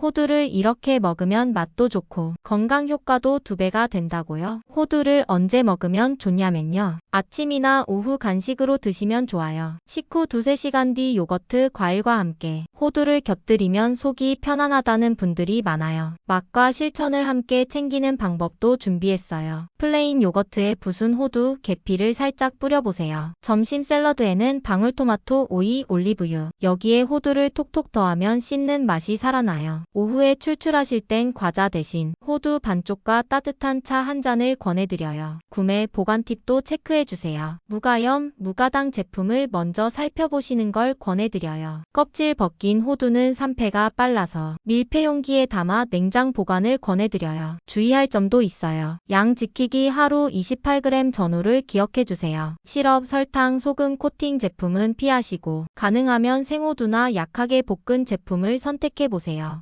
호두를 이렇게 먹으면 맛도 좋고 건강 효과도 두 배가 된다고요. 호두를 언제 먹으면 좋냐면요. 아침이나 오후 간식으로 드시면 좋아요. 식후 두세 시간 뒤 요거트, 과일과 함께 호두를 곁들이면 속이 편안하다는 분들이 많아요. 맛과 실천을 함께 챙기는 방법도 준비했어요. 플레인 요거트에 부순 호두, 계피를 살짝 뿌려보세요. 점심 샐러드에는 방울토마토, 오이, 올리브유, 여기에 호두를 톡톡 더하면 씹는 맛이 살아나요. 오후에 출출하실 땐 과자 대신 호두 반쪽과 따뜻한 차 한 잔을 권해드려요. 구매 보관 팁도 체크해 주세요. 무가염, 무가당 제품을 먼저 살펴보시는 걸 권해드려요. 껍질 벗긴 호두는 산패가 빨라서 밀폐 용기에 담아 냉장 보관을 권해드려요. 주의할 점도 있어요. 양 지키기 하루 28g 전후를 기억해주세요. 시럽, 설탕, 소금 코팅 제품은 피하시고 가능하면 생호두나 약하게 볶은 제품을 선택해보세요.